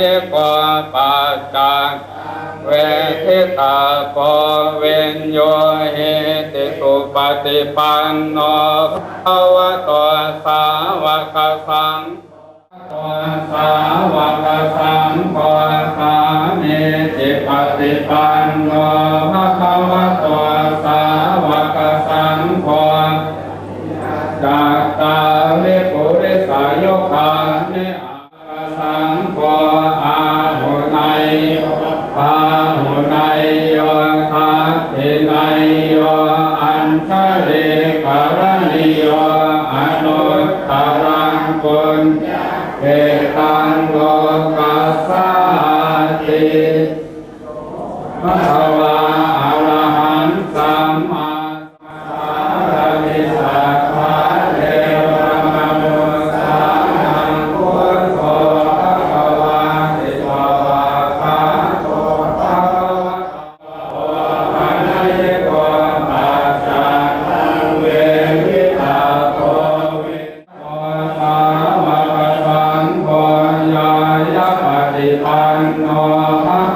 ยิโกปัจจังเวทิตาโกเวนโยหิติสุปฏิปันโนภาวตสาวกสังโกสาวกสังโกสามิจิปฏิปันโนภาวตสาวกสังโจากตาเลปุริสายกาเน บุญเอตังโลกัสสาติมหาวา Amen.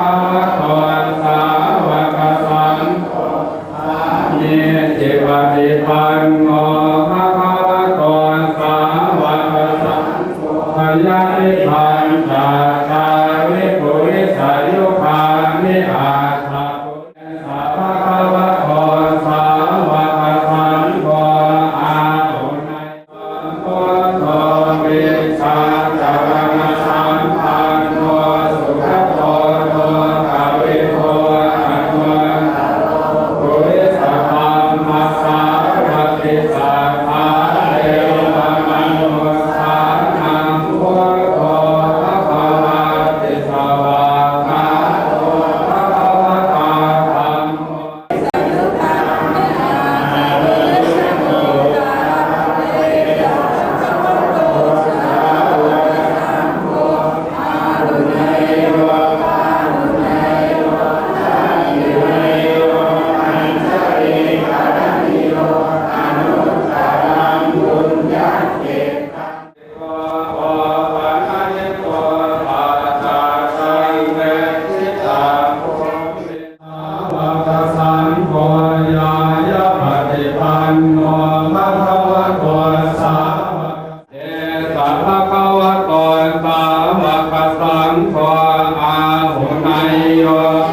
โย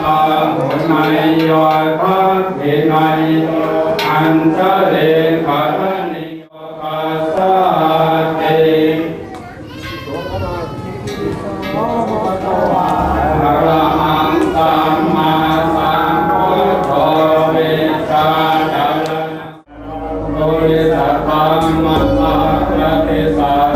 ตาหุนโยทัพพินอันเจเลขะนิโยปัสสะติอรหังสัมมาสัมพุทโธชาจารณสัตตัมัสสะปฏิสั